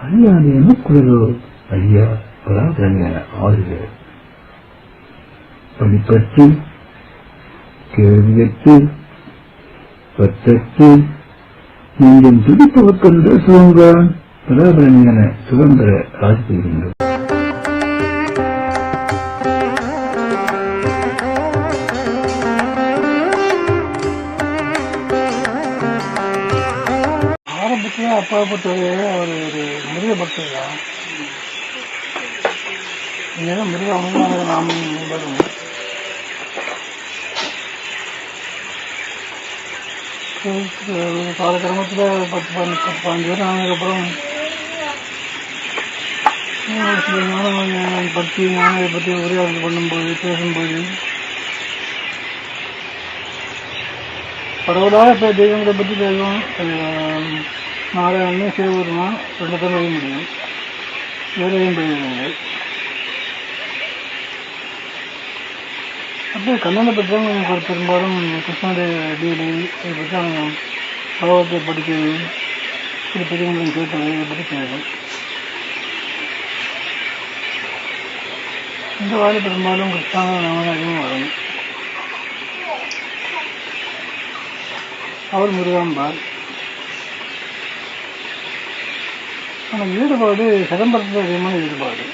அறியாது எமக்குள்ளதோ ஐயா பராதரங்க ஆறுக. படிப்பற்று கேள்வியற்று பற்றற்று நீங்கள் துடிப்பவர்க்கென்று சுதந்திர பராபரணியான சுதந்திர ஆட்சி பெறுகின்றோம் அப்பா பொறுத்தவரை அவர் ஒரு மிருக பக்தர் தான். இங்கே மிருக நாம நாமம் வரும் காலக்கிரமத்தில் பத்து பதினஞ்சு பத்து பதினஞ்சு பேர் ஆனதுக்கப்புறம் சில ஞானம் பற்றி ஞானத்தை பற்றி உரையாடல் பண்ணும்போது பேசும்போது பரவலாக இப்போ தெய்வங்களை பற்றி பேசுவோம். நாராயணன் சிவபெருமான் ரெண்டு பேரும் முடியும். வேறையும் போயிருந்தாங்க அப்படியே கண்ணனை பற்றி தான் ஒரு பெரும்பாலும் கிருஷ்ணனுடைய டீலி இதை பற்றி அவங்க பகவத்தை படிக்கிறது சில பெரியவங்களும் கேட்டது இதை பற்றி கேட்கும் இந்த வாரம் பெரும்பாலும் கிருஷ்ணான நாம வரும். அவர் முருகாம்பார் ஆனால் ஈடுபாடு சிதம்பரத்தில் அதிகமான ஈடுபாடு.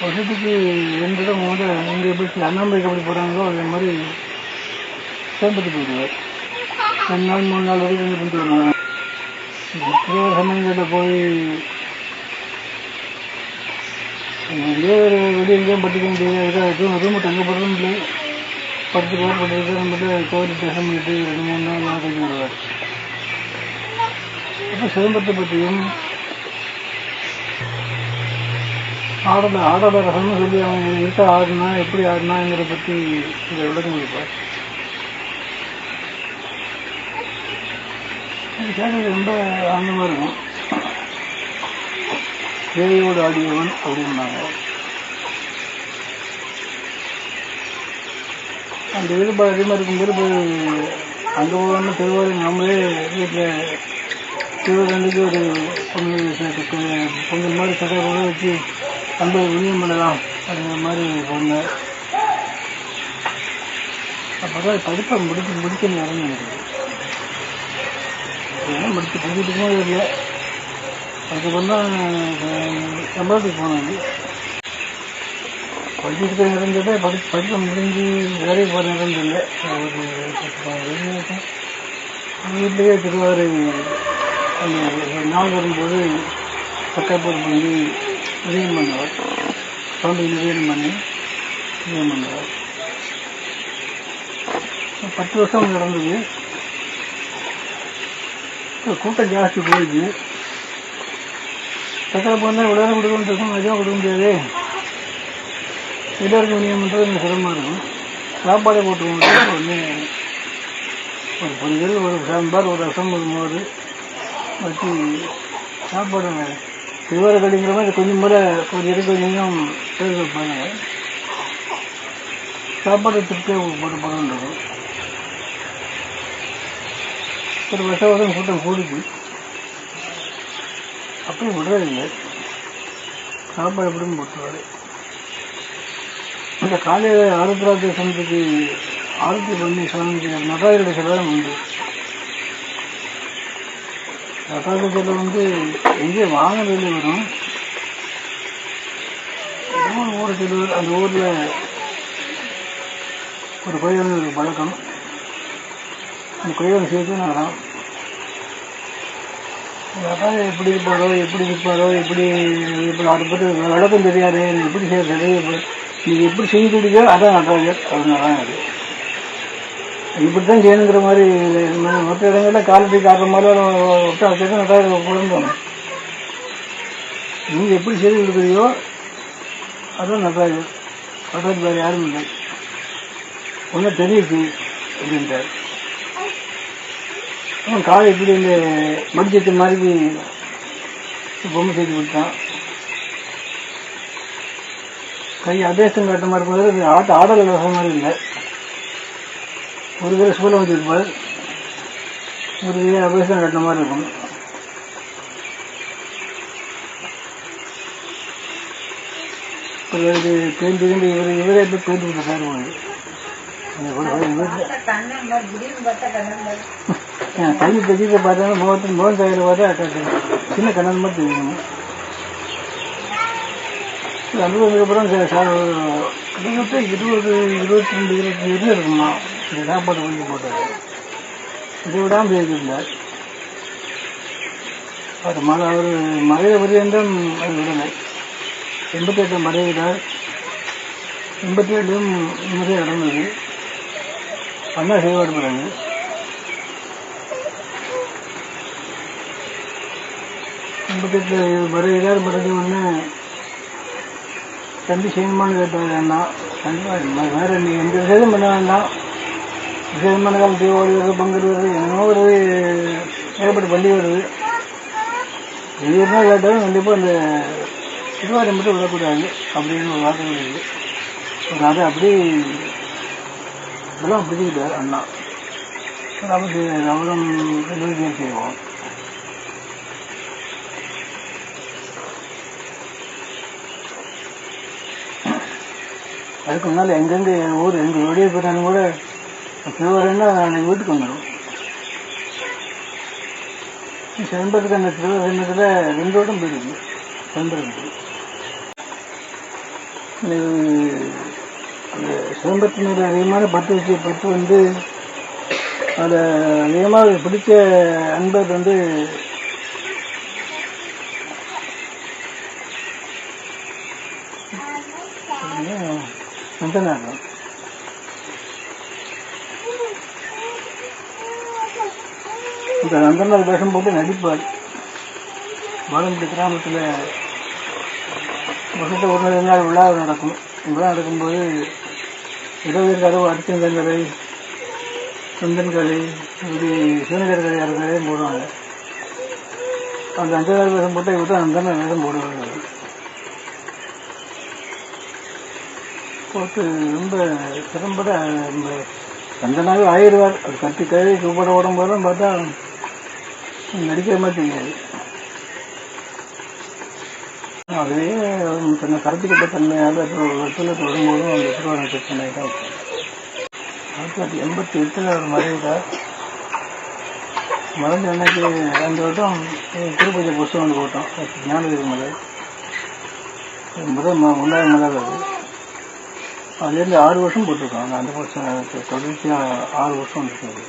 வருஷத்துக்கு ரெண்டு இடம் மூணு இங்கே எப்படி அண்ணாமலைக்கு எப்படி போகிறாங்களோ அதே மாதிரி சிதம்பரத்துக்கு போயிடுவார். ரெண்டு நாள் மூணு நாள் வரைக்கும் இங்கே பண்ணிட்டு வருவாங்க. இருக்கிற சமயங்களில் போய் எங்கேயோ ஒரு வெளியே எங்கேயும் படிக்க முடியாது இதாக எதுவும் ரூம் தங்கப்படுறதும் இல்லை. படுத்து பேர் பண்ணிட்டு நம்மகிட்ட கோவில் தரிசனம் பண்ணிட்டு ரெண்டு மூணு நாள் நாள் கழிச்சு விடுவார் அப்போ சிதம்பரத்தை பற்றியும் ஆடல ஆடல ரசம்னு சொல்லி அவன் இருக்க ஆடினா எப்படி ஆடினாங்கிறத பற்றி இந்த விளக்கம் கொடுப்பார் அது கேட்கறது ரொம்ப ஆனந்தமாக இருக்கும். தேவையோடு ஆடியவன் அப்படின்னாங்க. அந்த ஈடுபாடு அதிகமாக இருக்கும்போது போய் அங்கே போகணும்னு திருவாரூர் நம்மளே வீட்டில் திருவாரூருக்கு ஒரு பொங்கல் பொங்கல் மாதிரி சக்கரை கூட வச்சு அந்த விநியம் பண்ணலாம் அப்படிங்கிற மாதிரி சொன்னேன் அப்போ தான் படிப்பை முடிச்சு முடிக்கணும் வரணும் எனக்கு ஏன்னா முடிச்சு படிக்கிறதுக்கும் இல்லை அதுக்கப்புறம் தான் சம்பளத்துக்கு போனேன் படிச்சுட்டு இருந்ததே படி படிக்க முடிஞ்சு வேலைக்கு போகிற நேரம் இல்லை ஒரு வீட்டிலேயே திருவாரூர் அந்த நாள் வரும்போது சட்டப்பூர் பண்ணி உதயம் பண்ணுவார். குழந்தைக்கு உதயம் பண்ணி உதயம் பண்ணுவார். பத்து வருஷம் நடந்தது. கூட்டம் ஜாஸ்தி போயிடுச்சு. சக்கரை போனால் விளையாட நேரம் கொடுக்க முடியும் அதிகமாக கொடுக்க முடியாது. எல்லாருக்கும் விநியோகம் பண்ணுறது கொஞ்சம் சிரமமாக இருக்கும். சாப்பாடே போட்டுருவோம் ஒன்று ஒரு பொரியல் ஒரு சாம்பார் ஒரு ரசம் ஒரு மோர். வச்சு சாப்பாடு சிவர கடிங்கிற மாதிரி கொஞ்சம் முறை ஒரு இருக்கு கொஞ்சம் பேர் பாருங்க சாப்பாடு திருப்தியாக போட்டு போகணுன்றது ஒரு வருஷம் வருஷம் கூட்டம் கூடுச்சு அப்படியும் விடுறதில்லை. சாப்பாடு எப்படியும் போட்டுருவாரு இந்த காலையில் ஆருத்ராஜ சந்திக்கு ஆரத்தி பண்ணி சாமிக்கு நடராஜருடைய செலவு உண்டு. நடராஜ செலவு வந்து எங்கே வாகனத்தில் வரும்? ஒரு ஊர் செல்வர் அந்த ஊரில் ஒரு கோயில் ஒரு பழக்கம் அந்த கோயில் சேர்த்து நகரம் நடராஜர் எப்படி இருப்பாரோ எப்படி இருப்பாரோ எப்படி எப்படி அதை பற்றி விளக்கம் தெரியாது எனக்கு எப்படி செய்யறது நீங்கள் எப்படி செய்துடுங்க அதான் நடராஜர் அதனால அது. இப்படித்தான் செய்யணுங்கிற மாதிரி மற்ற இடங்களில் காலத்துக்கு காட்டுற மாதிரி விட்டா வச்சுட்டு நல்லா குழம்பணும் நீங்கள் எப்படி செய்து கொடுக்குறியோ அதான் நல்லா அதான் வேறு யாரும் இல்லை. ஒன்றும் தெரியுது அப்படின்ட்டார் அவன் காலை இப்படி இந்த மடிச்சத்து மாதிரி பொம்மை செய்து கொடுத்தான். கை அபேசம் கட்ட மாதிரி இருப்பது ஆட்ட ஆடல் விவசாயம் மாதிரி இல்லை. ஒரு பேர் சூழல் வச்சிருப்பார் ஒரு பேர் அபேசம் கட்டின மாதிரி இருக்கும். இவருக்கு பெயிண்ட் இருந்து இவர் இவரே போய் பெயிண்ட் கொடுத்த சார் வீட்டில் கை தைக்கிறத பார்த்தா முகத்து முகம் தைக்கிற பார்த்தா சின்ன கண்ணன் மாதிரி தெரியும் அனுபவத்துக்கு அப்புறம் சார் சார் கிட்டத்தட்ட இருபது இருபத்தி ரெண்டு இருபத்தி இது இருக்குமா. இந்த சாப்பாடு கொஞ்சம் போட்டது. இது விடாமல் செய்திருந்தார். அவர் மழை அவர் மழையை பரியந்தம் அவர் விடலை. எண்பத்தி எட்டு மறைவிடார் எண்பத்தி ஏழும் முறை நடந்தது அண்ணா செய்வாடு பிறகு. எண்பத்தி எட்டு மறைவிடார் பிறகு ஒன்று தம்பி செய்யணுமான்னு கேட்டார் அண்ணா வேற நீ எந்த விசேஷம் பண்ண வேண்டாம். விசேஷமான காலம் தீபாவளி வருது பொங்கல் வருது என்னமோ வருது ஏகப்பட்ட பள்ளி வருது. இது கேட்டாலும் கண்டிப்பாக இந்த திருவாரூர் மட்டும் விடக்கூடாது அப்படின்னு ஒரு வார்த்தை இருக்குது ஒரு அதை அப்படி இதெல்லாம் பிடிச்சிக்கிட்டார் அண்ணா. நமக்கு அவரும் நிர்வகியம் செய்வோம். அதுக்கு முன்னால் எங்கெங்கே ஊர் எங்கள் வெளியே போயிட்டாலும் கூட திருவாரூர்னா அன்னைக்கு வீட்டுக்கு வந்துடும் செம்பருக்கு அந்த திருவாரூரத்தில் ரெண்டு போயிருக்கு செம்பருக்கு அந்த மேலே அதிகமான பட்டு வச்சு பட்டு வந்து அதில் அதிகமாக பிடிச்ச அன்பர் வந்து நந்தனாகம் இப்போ நந்தனார் வேஷம் போட்டு நடிப்பார். பாலமுடி கிராமத்தில் வருஷத்தில் ஒரு ரெண்டு நாள் விழா நடக்கும். விழா நடக்கும்போது இருபது கதவு அரிச்சந்தங்கரை சுந்தன் கலை இப்படி சிவனகர் கதை கதையும் போடுவாங்க. அந்த அஞ்சகார வேஷம் போட்டால் இவர் அந்த வேஷம் போடுவாங்க போட்டு ரொம்ப திறம்பட ரொம்ப சந்தனாவே ஆயிடுவார். அது கட்டி கழுவி கூப்பிட ஓடும் போதெல்லாம் பார்த்தா நடிக்கிற மாதிரி தெரியாது அதுவே தன்னை கருத்துக்கிட்ட தன்மையால் வெற்றில தொடங்கும்போதும் அந்த திருவாரூர் பிரச்சனை தான் ஆயிரத்தி தொள்ளாயிரத்தி எண்பத்தி எட்டில் அவர் மறைவிட்டார் மறைஞ்ச அன்னைக்கு அந்த வருடம் திருப்பதி புஸ்தகம் ஒன்று போட்டோம் ஞானகிரி மலை. முதல் ம- மலை மலர் அது. அதுலேருந்து ஆறு வருஷம் போட்டிருக்கோம் அந்த வருஷம் தொடர்ச்சியாக ஆறு வருஷம் இருக்குது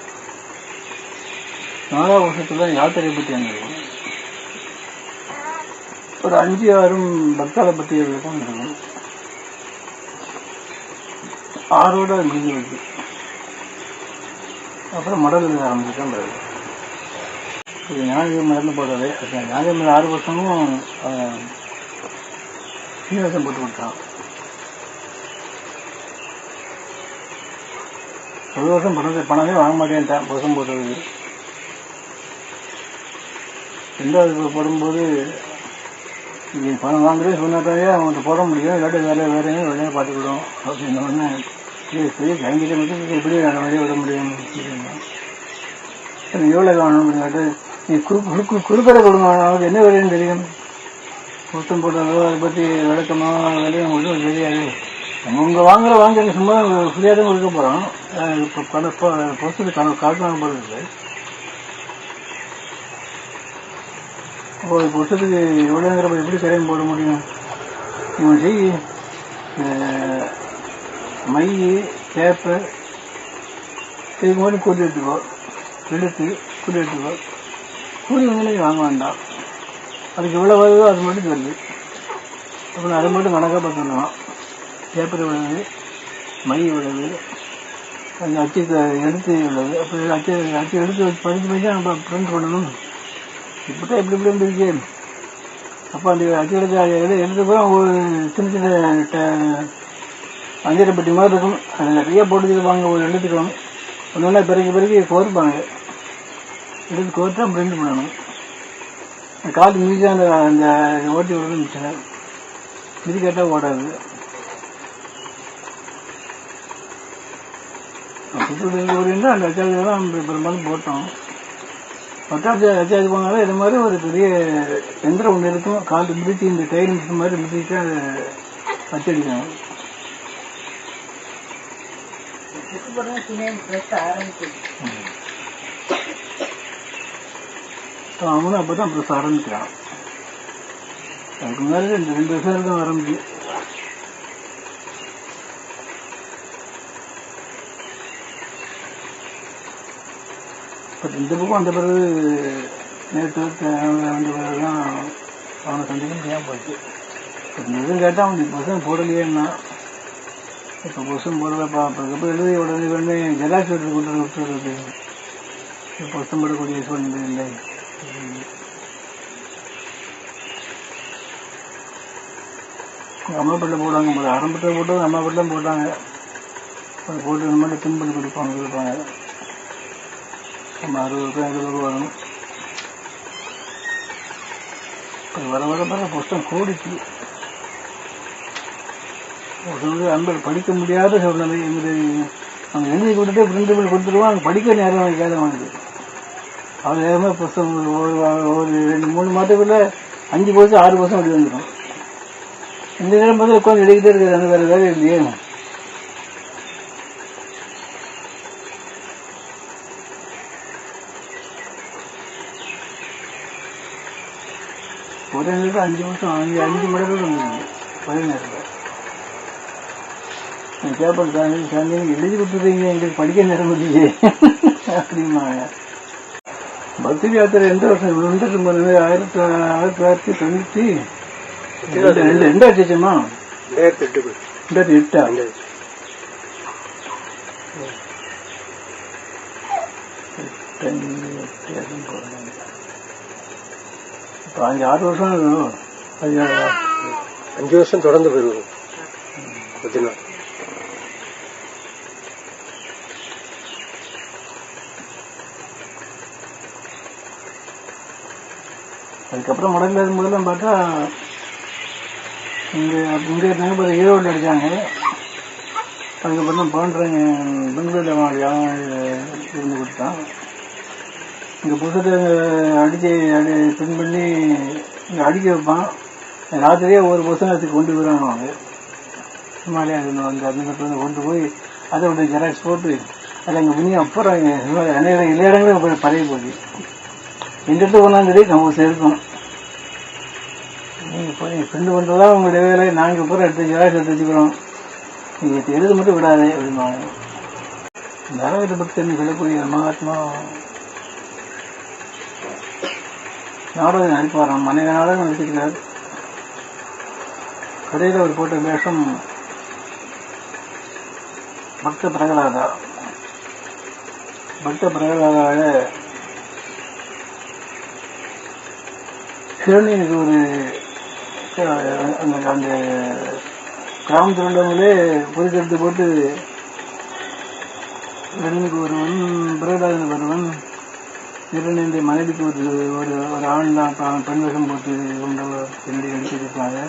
நாலாம் வருஷத்தில் யாத்திரை பற்றி அங்கே ஒரு அஞ்சு ஆறும் பக்தால பற்றியவர்கள் தான் இருக்கும். ஆறோட முடிஞ்சு வச்சு அப்புறம் மடல் எழுத ஆரம்பிச்சுதான் பிறகு இது ஞானகிரி மடல்னு போடுறது அது ஆறு வருஷமும் சீனிவாசம் போட்டு கொடுத்தான். ஒரு வருஷம் பணத்தை பணமே வாங்க மாட்டேன்ட்டான். வருஷம் போட்டதுக்கு ரெண்டாவது படும்போது நீங்கள் பணம் வாங்குறே சொன்னாட்டாவே அவன்கிட்ட போட முடியும். இல்லாட்டி வேலை வேற வேலையாக பார்த்துக்கிடும் அப்படின்னு உடனே சரி பெரிய கைங்கிட்ட மட்டும் எப்படி வேலை வழியை விட முடியும்? அப்படின்னா எவ்வளோ வேணும்? அப்படின்னு கேட்டு நீ குறுக்கு குறு குறுக்கடை கொடுங்க. அவனுக்கு என்ன வேலைன்னு தெரியும்? மொத்தம் போட்டதோ அதை பற்றி விளக்கமோ வேலையும் ஒன்றும் தெரியாது. அவங்க வாங்குற வாங்குறது சும்மா ஃப்ரீயாக தான் கொடுக்க போகிறோம் இப்போ பணம் பொசுக்கு கணக்கு காசு வாங்க போகிறது ஒரு வருஷத்துக்கு எவ்வளோங்கிறப்ப எப்படி கரையும் போட முடியும்? இவன் செய் மை கேப்பு இதுக்கு மாதிரி கூட்டி எடுத்துக்கோ. எடுத்து கூட்டி எடுத்துக்கோ. கூலி வந்து வாங்க வேண்டாம். அதுக்கு எவ்வளோ வருதோ அது மட்டும் சொல்லு. அப்புறம் அதை மட்டும் கணக்காக பார்த்துக்கலாம் பேப்பர் உள்ளது மை உள்ளது அந்த அச்சு எடுத்து உள்ளது அப்புறம் அச்சு அச்சு எடுத்து படித்து படித்து நம்ம ப்ரிண்ட் பண்ணணும். இப்போ தான் இப்படி இப்படி இருந்துச்சு அப்போ அந்த அச்சு எடுத்து போய் ஒரு சின்ன சின்ன ட- அஞ்சரை பெட்டி மாதிரி இருக்கும். அது நிறைய போட்டு வாங்க ஒரு எடுத்துக்கணும் ஒன்று பிறகு பிறகு கோர்ப்பாங்க. எடுத்து கோர்த்து தான் பிரிண்ட் பண்ணணும் காற்று மிதிச்சு அந்த அந்த ஓட்டி விடுறது மிச்சம். மிதி கேட்டால் ஓடாது. சுற்றுலா ஊரில் அந்த அச்சாஜி தான் பெரும்பாலும் போட்டோம். பட்டாசு அச்சாஜி போனாலும் இது மாதிரி ஒரு பெரிய எந்திரம் ஒன்று இருக்கும். கால் மிதிச்சு இந்த டயர் மிஷின் மாதிரி மிதிச்சு அதை அச்சடிக்கணும் அவனும் அப்போ தான் ப்ரெஸ் ஆரம்பிக்கிறான். அதுக்கு முன்னாடி ரெண்டு ரெண்டு வருஷம் இருக்கும் ஆரம்பிச்சு. பட் இந்த பக்கம் அந்த பிறகு நேற்று வந்த பிறகு தான் அவனை சந்திக்க முடியாமல் போச்சு இப்போ எதுவும் கேட்டால் அவன் இப்போ போடலையேன்னா இப்போ புதுசம் போடலப்பா அப்போ எழுதி உடனே உடனே ஜெராக்ஸ் எடுத்து கொண்டு விட்டுறது இப்போ போடக்கூடிய சூழ்நிலை இல்லை. அம்மா போடுவாங்க ஆரம்பத்தில் போட்டு அம்மா வீட்டில் போட்டாங்க. அது போட்டு இந்த மாதிரி தின் பண்ணி கொடுப்பாங்க கொடுப்பாங்க அறுபது ரூபாய் எழுபது ரூபா வரும் வர வர வர புஸ்தகம் கூடிச்சு. ஒரு அன்பர் படிக்க முடியாத சூழ்நிலை எங்களுக்கு அவங்க எழுதி கொடுத்தே பிரிண்டபிள் கொடுத்துருவோம் அவங்க படிக்க நேரம் வைக்காத அவனுக்கு அவர் நேரமாக புஸ்தகம் ஒரு ஒரு ரெண்டு மூணு மாதத்துக்குள்ள அஞ்சு வருஷம் ஆறு வருஷம் அப்படி வந்துடும் இந்த நேரம் பார்த்து உட்காந்து எழுதிக்கிட்டே இருக்கிறாங்க அந்த வேறு வேலை இல்லையே நேரத்தில் அஞ்சு வருஷம் அஞ்சு அஞ்சு மடங்கு வந்துருக்கு ஒரே நேரத்தில் பேப்பர் சாமி சாமி எழுதி கொடுத்துருக்கீங்க எங்களுக்கு படிக்க நேரம் இல்லையே அப்படிம்பாங்க பக்தி யாத்திரை எந்த வருஷம் வந்துட்டு போனது ஆயிரத்தி ஆயிரத்தி தொள்ளாயிரத்தி தொண்ணூற்றி ரெண்டு ரெண்டு ரெண்டாயிரத்தி ஆச்சுமா ரெண்டாயிரத்தி எட்டு ரெண்டாயிரத்தி எட்டா இப்போ அஞ்சு ஆறு வருஷம் அஞ்சு வருஷம் தொடர்ந்து போயிருவோம் பார்த்தீங்கன்னா அதுக்கப்புறம் முடங்கில் இருக்கும்போதெல்லாம் பார்த்தா இங்கே இங்கே இருந்தாங்க ஈரோடு அடித்தாங்க அதுக்கப்புறம் தான் பண்ணுறேங்க பெங்களூரில் இருந்து கொடுத்தான். இங்கே புதுசத்தை அடித்து அடி பின் பண்ணி இங்கே அடிக்க வைப்பான். ராத்திரியே ஒரு புத்தகத்துக்கு கொண்டு போயிடுவாங்க அவங்க ஹிமாலயா அந்த அந்த இடத்துல கொண்டு போய் அதை ஒரு ஜெராக்ஸ் போட்டு அதை அங்கே பண்ணி அப்புறம் அநேக எல்லா இடங்களும் போய் பழைய போகுது எந்த இடத்துல போனாலும் நம்ம சேர்க்கணும் நீங்கள் போய் ஃப்ரெண்டு பண்ணுறதா உங்களுடைய வேலை. நாங்கள் பூரா எடுத்து ஜெராக்ஸ் எடுத்து வச்சுக்கிறோம். நீங்கள் எழுத மட்டும் விடாதே அப்படிம்பாங்க. நரகத்தை பற்றி சொல்லக்கூடிய மகாத்மா நாடகம் நடிப்பாராம் மனைவி நாடகம் நடிச்சிருக்காரு கடையில் அவர் போட்ட வேஷம் பக்த பிரகலாதா. பக்த பிரகலாதாவில் சிறுநீருக்கு ஒரு அந்த அந்த கிராமத்தில் உள்ளவங்களே பொறுக்கெடுத்து போட்டு சிறுநீருக்கு ஒருவன் பிரகலாதன் ஒருவன் இரண்டு மனைவிக்கு ஒரு ஒரு ஒரு ஆண் தான் பெண் வேஷம் போட்டு கொண்ட என்னுடைய நடிச்சிருப்பாங்க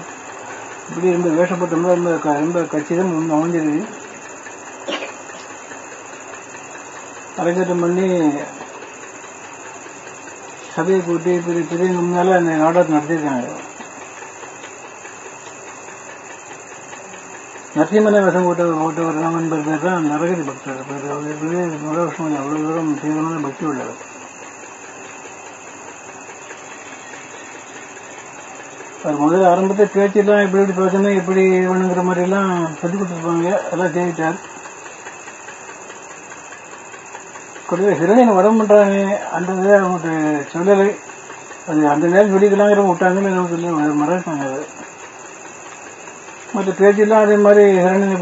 இப்படி ரொம்ப வேஷப்பட்டோம்னா ரொம்ப க- ரொம்ப கச்சிதம் ஒன்று அமைஞ்சிருக்கு அரங்கேற்றம் பண்ணி சபையை கூட்டி பெரிய பெரிய முன்னால அந்த நாடகத்தை நடத்தியிருக்காங்க நரசிம்மனை வசம் போட்ட போட்ட ஒரு ராமன் பேர் தான் நரகதி பக்தர் அவர் இருக்கவே முக வருஷம் அவ்வளவு தூரம் தீவிரமான பக்தி உள்ளவர் சார் முதல்ல ஆரம்பத்தில் பேச்செல்லாம் எப்படி எப்படி பேசணும் எப்படி வேணுங்கிற மாதிரிலாம் சொல்லி கொடுத்துருப்பாங்க. அதெல்லாம் செய்துட்டார் கூடவே ஹிரணியன் உடம்பு பண்ணுறாங்க அந்த இதை அவங்களுக்கு சொல்லலை. அது அந்த நேரம் சொல்லிக்கலாங்கிற விட்டாங்கன்னு நமக்கு சொல்லி மறக்காங்க அது. மற்ற பேச்செல்லாம் அதே மாதிரி ஹிரண்ய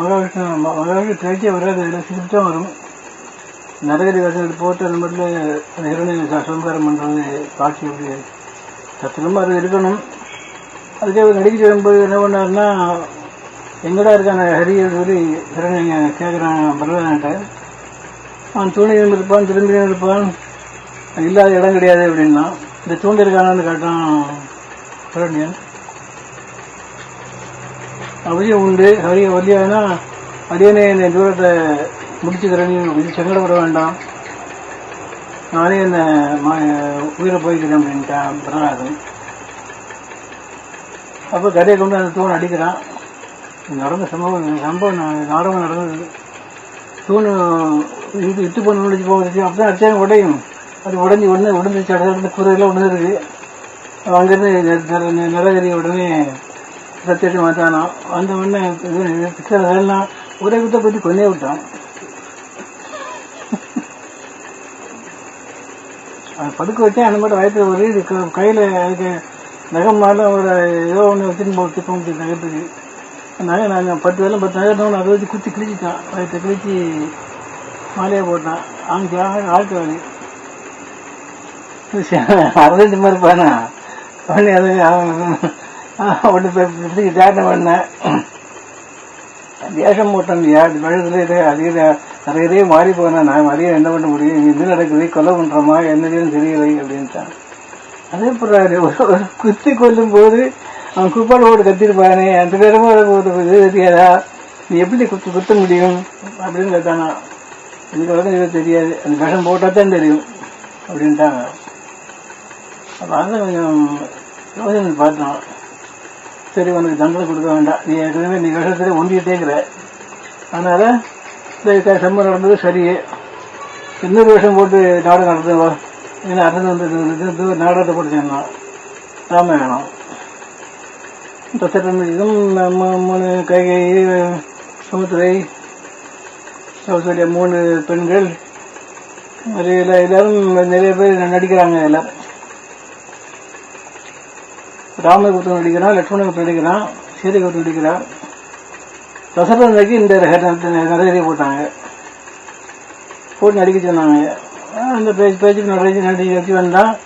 மகாவிஷ்ணு ம- மகாவிஷ்ணு பேச்சே வராது. இதில் சிரித்தான் வரும். நரகரி வசனத்தில் போட்டு அந்த மாதிரில அந்த ஹிரண்ய பண்ணுறது காட்சி அப்படி திரும்ப அது இருக்கணும் அதுக்கே அவர் நடிக்க வரும்போது என்ன பண்ணாருன்னா எங்கடா இருக்கான ஹரியர் சொல்லி ஹிரண்ய கேட்குறான் பரவாயில்ல அவன் தூணியும் இருப்பான் திரும்பியும் இருப்பான் இல்லாத இடம் கிடையாது அப்படின்னா இந்த தூண்டி இருக்கானான்னு கேட்டான் பிரணியன் அவசியம் உண்டு ஹரிய வலியானா அடியனே இந்த தூரத்தை முடிச்சு நீ சங்கடப்பட வேண்டாம். நானே என்ன உயிரை போய்க்கிறேன் அப்படின்ட்டான் பிரகலாதன் அப்போ கதையை கொண்டு அந்த தூண் அடிக்கிறான். நடந்த சம்பவம் சம்பவம் நாடகம் நடந்தது. தூண் இது இட்டு பண்ண முடிச்சு போகுது அப்படிதான் அடிச்சாலும் உடையும். அது உடஞ்சி உடனே உடஞ்சிச்சு அடுத்த கூரையெல்லாம் உடஞ்சிருக்கு அங்கேருந்து அங்கிருந்து நிலகரி உடனே சத்தியத்தை மாத்தானான் வந்த உடனே பிக்சர் எல்லாம் ஒரே குத்த பற்றி கொண்டே விட்டான். அது படுக்க வச்சேன் அந்த மாதிரி வயத்துல ஒரு கையில் கையில அதுக்கு நகம் மாதிரிலாம் ஒரு ஏதோ ஒன்று வச்சுன்னு போட்டு திப்போம் நகத்துக்கு நகை நாங்கள் பத்து வேலை பத்து நகை அதை வச்சு குத்தி கிழிச்சிட்டான் வயத்தை கிழிச்சி மாலையை போட்டான் அங்கே ஆட்டு வலி அரவிந்த் மாதிரி பானா பண்ணி அது ஒன்று போய் தியானம் பண்ணேன் வேஷம் போட்டேன் யார் வயதுல அதே அதிக இதே மாறி போனேன் நான் அதிகம் என்ன பண்ண முடியும்? இது நடக்குது? கொலை பண்றோமா? என்னதுன்னு தெரியலை அப்படின்ட்டான். அதே போறாரு ஒரு குத்தி கொல்லும் போது அவன் குப்பாடு போட்டு கத்திருப்பானே அந்த நேரமும் ஒரு இது தெரியாதா? நீ எப்படி குத்து குத்த முடியும்? அப்படின்னு கேட்டானா. எனக்கு வரைக்கும் இது தெரியாது. அந்த விஷம் போட்டா தான் தெரியும் அப்படின்ட்டாங்க. அப்போ அதான் கொஞ்சம் யோசனை பார்த்தோம். சரி உனக்கு தண்டனை கொடுக்க வேண்டாம். நீ ஏற்கனவே நீ விஷத்துல ஒண்டிக்கிட்டேங்கிற அதனால இந்த செம்ம நடந்தது சரியே இன்னொரு வருஷம் போட்டு நாடகம் நடந்தது என்ன ஏன்னா அரசு வந்து நாடகத்தை போட்டு சேர்ந்தான் ராமாயணம் தசரன் இதும் மூணு கைகை சுமுத்திரை கௌசல்யா மூணு பெண்கள் எல்லாரும் நிறைய பேர் நடிக்கிறாங்க எல்லாரும். ராமகுப்தன் நடிக்கிறான் லட்சுமணகுப்தன் நடிக்கிறான் சீரகுப்தன் நடிக்கிறான். தசரதனுக்கு இந்த நிறைய போட்டாங்க. போட்டு நடிக்க சொன்னாங்க. ஆஹ் அந்த பேச்சு பேச்சுக்கு நடிச்சு நடிச்சு வச்சு வந்தான்.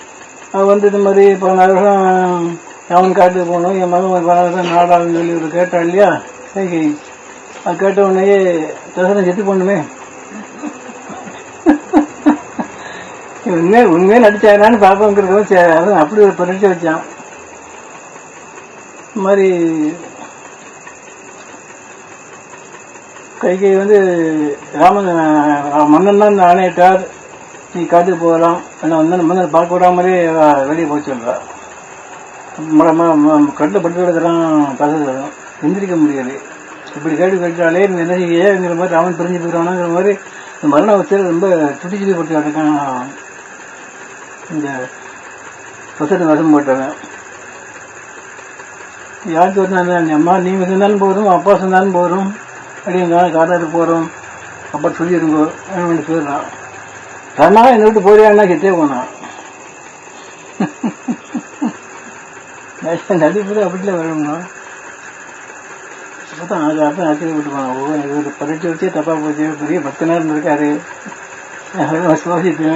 அவன் வந்து இந்த மாதிரி பதினாறு வருஷம் அவன் காட்டுக்கு போகணும். என் மகன் ஒரு பதினாறு வருஷம் நாடாகும் சொல்லி ஒரு கேட்டான் இல்லையா? சரி அது கேட்ட உடனே தசரன் செத்து போகணுமே. உண்மையே உண்மையே நடிச்சாங்கன்னு பாப்பாங்கிறதும் அப்படி ஒரு பரீட்சை வச்சான். இந்த மாதிரி கைகை வந்து ராமன் மன்னன் தான் ஆணையிட்டார். நீ காட்டுக்கு போகலாம். ஆனால் வந்து மன்னன் பார்க்க விடாமலே வெளியே போய் சொல்றா. கட்டில் பட்டு கிடக்கிறான் எந்திரிக்க முடியாது இப்படி கேட்டு கேட்டாலே நீ என்ன செய்யங்கிற மாதிரி ராமன் பிரிஞ்சு போயிடுவானாங்கிற மாதிரி இந்த மரண வச்சு ரொம்ப துடிச்சு போட்டு இந்த வசதி வசம் போட்டவன். யார் சொன்னாங்க? அம்மா நீங்க சொன்னாலும் போதும் அப்பா சொன்னாலும் போதும். அப்படிங்க காட்டாருக்கு போகிறோம் அப்பா சொல்லிருங்கோ அப்படின்னு சொல்றான் தானா என்னை விட்டு போறியான்னா கிட்டே போனான். நடிப்பு அப்படில வரணும்னா அப்பதான் அது அப்பதான் ஆச்சரியப்பட்டு போனான். ஓ இவர் பரீட்சை வச்சே தப்பாக போச்சு. பெரிய பத்து நேரம் இருக்காரு சோசித்து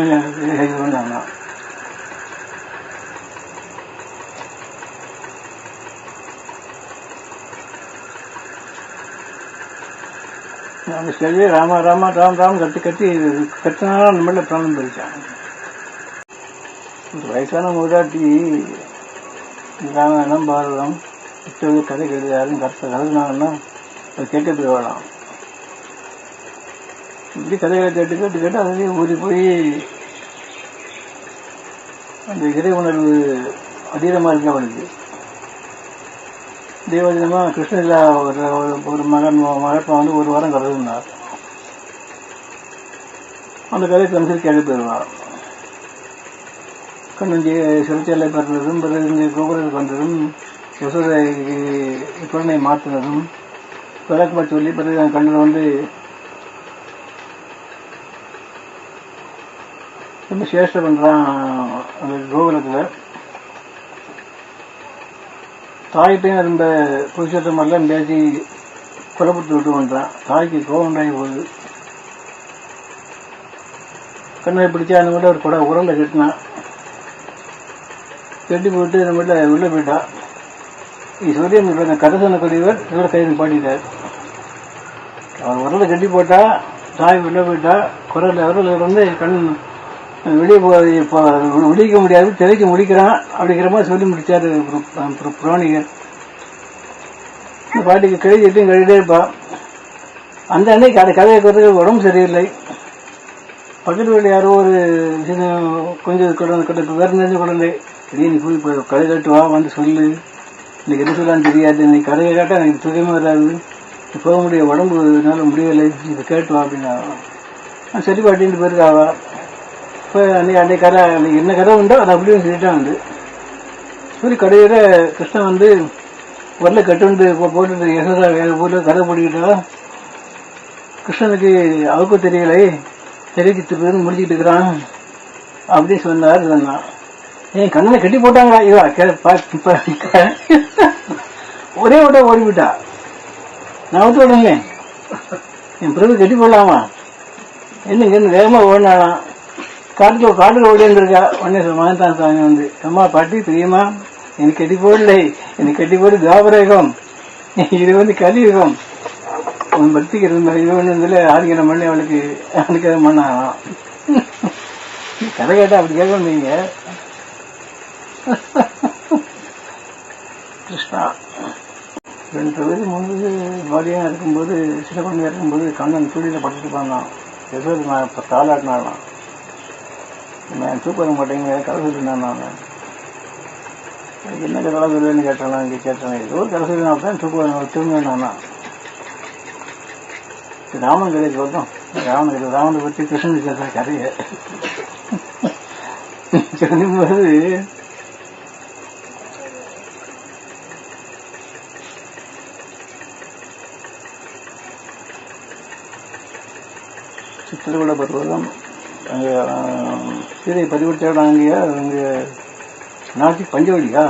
அந்த நம்ம ராமா ராமா ராம் ராம் கத்தி கத்தி கத்தினாலும் நம்மள பிராணம் போயிச்சான் ஒரு வயசான மூதாட்டி ராமாயணம் பாரதம் புத்தக கதை கதை யாரும் கருத்து கருதுனாங்கன்னா அது கேட்கறதுக்கு வேணாம் இப்படி கதைகளை கேட்டு கேட்டு கேட்டு அதுலேயே ஊறி போய் அந்த இறை உணர்வு அதீதமாக இருக்க அவனுக்கு? தேவதினமா கிருஷ்ணலீலா ஒரு ஒரு- மகன் மகப்பா வந்து ஒரு வாரம் கருதுனார் அந்த கதைக்கு வந்து கேள்வி பெறுவார் கண்ணஞ்சி சிறுச்சேலை பெறுறதும் பிறகு இங்கே கோபுரத்துக்கு வந்ததும் யசோதை குழந்தை மாற்றினதும் விளக்கமா சொல்லி பிறகு கண்ணில் வந்து ரொம்ப சேஷ்ட பண்ணுறான் அந்த கோகுலத்தில் தாய்கிட்டையும் ரொம்ப புருஷத்தை மாதிரிலாம் பேசி குழப்பத்து விட்டு வந்தான். தாய்க்கு கோவம் போகுது கண்ணை பிடிச்சி அந்த மட்டும் ஒரு குட உரலை கட்டினான். கட்டி போட்டு நம்ம வீட்டில் உள்ளே போயிட்டா. சொல்லி அந்த கதை சொன்ன கொடியவர் இவரை கைது பாடிட்டார். அவர் உரலை கட்டி போட்டா தாய் உள்ளே போயிட்டா குரல் அவரில் வந்து கண் வெளியே இப்போ விடிக்க முடியாது திரைக்கு முடிக்கிறான் அப்படிங்கிற மாதிரி சொல்லி முடிச்சாரு புர- புர- புராணிகர். இந்த பாட்டிக்கு கழுதிட்டும் கழுதிட்டே இருப்பா. அந்த அன்னைக்கு அந்த கதையை கேட்கறதுக்கு உடம்பு சரியில்லை. பக்கத்து வீட்டில் யாரோ ஒரு சின்ன கொஞ்சம் குழந்தை கிட்ட வேறு தெரிஞ்ச குழந்தை சரி நீ போய் இப்போ கதை கட்டு வா வந்து சொல்லு. இன்னைக்கு என்ன சொல்லலாம்னு தெரியாது. நீ கதையை கேட்டால் எனக்கு துரியமாக வராது. போக முடிய உடம்பு என்னால் முடியலை இதை கேட்டு வா அப்படின்னா. சரி பாட்டின்னு போயிருக்காவா ஆவா இப்போ அன்னைக்கு கதை அன்னைக்கு என்ன கதை உண்டோ அதை அப்படியே சொல்லிட்டான் வந்து கடையில் கிருஷ்ணன் வந்து வரல கட்டுண்டு போட்டு யசோதா வேக போட்டு கதை போட்டுக்கிட்டா. கிருஷ்ணனுக்கு அவருக்கு தெரியலை. தெரிவிச்சு திருப்பி முடிச்சுக்கிட்டு இருக்கிறான். அப்படின்னு சொன்னார் சொன்னான் என் கண்ணனை கட்டி போட்டாங்களா இவா கே- பா- ஒரே விட ஓடிவிட்டா. நான் விட்டு விடுங்க என் பிறகு கட்டி போடலாமா? என்ன வேகமாக ஓடினாலாம் காட்டுல காட்டுல ஓடிருக்கா உடனே மகன்தான் சாமி வந்து. அம்மா பாட்டி தெரியுமா எனக்கு கட்டி போடலை. எனக்கு கட்டி போடு துவாபரகம் இது வந்து கலியுகம். உன் பக்திக்கு இருந்த இது ஒன்று இதில் அவளுக்கு அவனுக்கு அதை பண்ணாங்களாம் கதை கேட்டா அப்படி கேட்கணும் நீங்க கிருஷ்ணா ரெண்டு பேரும் முன்பு பாடியாக இருக்கும்போது சின்ன குழந்தையா இருக்கும்போது கண்ணன் துளியில் படுத்துட்டு போனான் எதோ தாளாட்டினாலாம் நான் தூக்க வர மாட்டேங்க கதை சொல்லிட்டு நான் என்ன கதை சொல்லுவேன்னு கேட்டேன் இங்கே கேட்டேன் ஏதோ ஒரு கதை சொல்லி நான் தான் தூக்க வர திரும்ப நானா? ராமன் கதை சொல்றோம். ராமன் கதை ராமனை பற்றி கிருஷ்ணன் கேட்ட கதையை. சொல்லும்போது சித்திரகுட பருவதம் அங்கே சீதை பறிவிட்டாங்க அங்கேயா அங்கே நாட்டுக்கு பஞ்சவடியா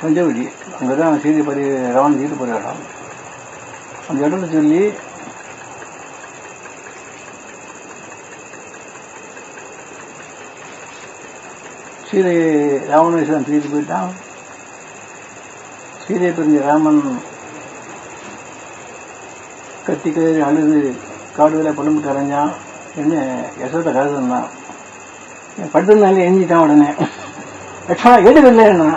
பஞ்சவடி அங்கே தான் சீதை பறி ராவணன் சீதை போகிற இடம் அந்த இடத்துல சொல்லி சீதை ராவணேஸ்வரன் தூக்கிட்டு போயிட்டான். சீதையை பிரிஞ்ச ராமன் கத்தி கயிறு அழுது காடுகளை புலம்புட்டு கரைஞ்சான் என்ன யசோத கதை சொன்னான் படுத்திருந்தாலே எஞ்சிட்டான் உடனே? லட்சணா எழுதில்லைன்னா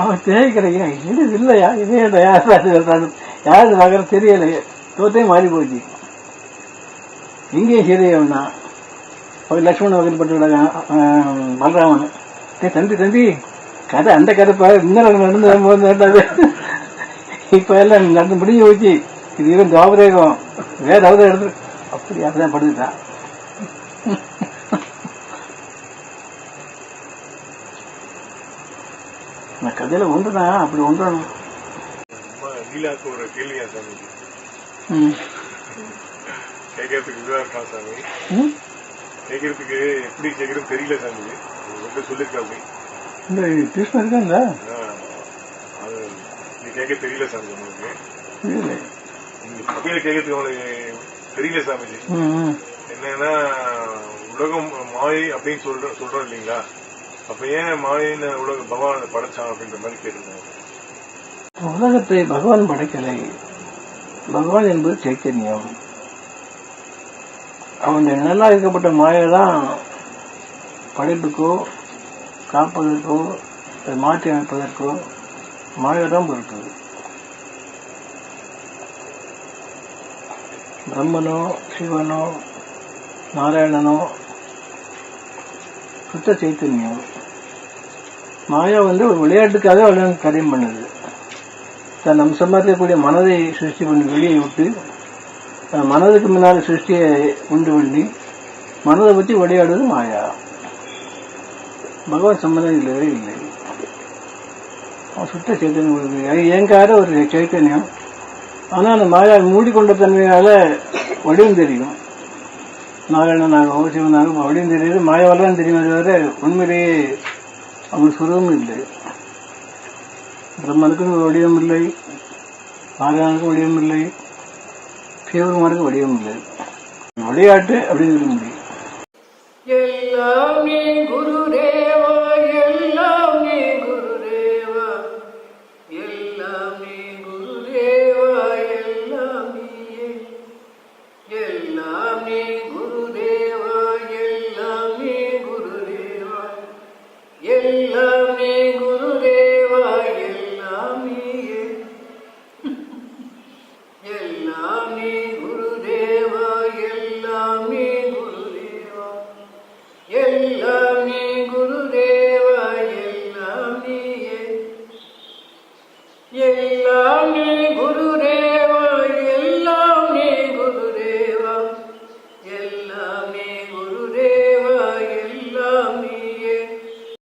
அவன் தேவை கிடைக்கிறான் இல்லையா? இதே யாரு யாரு பார்க்கற தெரியலையே. தோத்தே மாறி போச்சு. இங்கேயும் சீதையவனா லட்சுமண வகையில் பட்டு பலராமன் டேய் தம்பி தம்பி கதை அந்த கதை பா இன்னும் நடந்து போது நடந்தது இப்ப எல்லாம் நடந்து முடிஞ்சு போச்சு. இது இவன் துவாபரேகம் வேற அவதான் எடுத்து அப்படி அப்படிதான் படுத்துட்டான் இந்த கதையில ஒன்றுதான் அப்படி ஒன்றணும் அம்மா லீலாக்கு ஒரு கேள்வியா சாமி. கேட்கறதுக்கு இதுவா இருக்கா சாமி? கேட்கறதுக்கு எப்படி கேட்கறது தெரியல சாமி. ரொம்ப சொல்லிருக்கா அப்படி இந்த கிருஷ்ணன் இருக்காங்க கேட்க தெரியல சாமி உங்களுக்கு கேட்கறதுக்கு உங்களுக்கு தெரியல சாமிஜி. என்னன்னா உலகம் மாயை அப்படின்னு சொல்ற சொல்றோம் இல்லீங்களா? அப்ப ஏன் மாயின்னு உலக பகவான் படைச்சான் அப்படின்ற மாதிரி கேட்டிருக்காங்க உலகத்தை பகவான் படைக்கலை. பகவான் என்பது சைத்தன்யம். அவனுடைய நல்லா இருக்கப்பட்ட மாயை தான் படைப்புக்கோ காப்பதற்கோ மாற்றி அமைப்பதற்கோ மாயை தான் பொறுப்பு பிரம்மனோ சிவனோ நாராயணனோ சுத்த சைத்தன்யம் மாயா வந்து ஒரு விளையாட்டுக்காக அவளை காரியம் பண்ணுது. தன் அம்சமா இருக்கக்கூடிய மனதை சிருஷ்டி பண்ணி வெளியே விட்டு மனதுக்கு முன்னால் சிருஷ்டியை உண்டு பண்ணி மனதை பற்றி விளையாடுவது மாயா. பகவான் சம்பந்தம் இல்லவே இல்லை. அவன் சுத்த சைத்தன்யம் இருக்கு. அது ஒரு சைத்தன்யம் ஆனால் அந்த மாயா மூடிக்கொண்ட தன்மையால வடிவம் தெரியும். நாராயணனாகவோ சிவனாகவோ வடிவம் தெரியுது. மாயாவால தான் தெரியும் தவிர உண்மையிலேயே அவன் சுரமும் இல்லை. பிரம்மனுக்கும் வடிவம் இல்லை. நாராயணனுக்கும் வடிவம் இல்லை. சிவகுமாருக்கு வடிவம் இல்லை. விளையாட்டு அப்படின்னு சொல்ல முடியும். எல்லாம்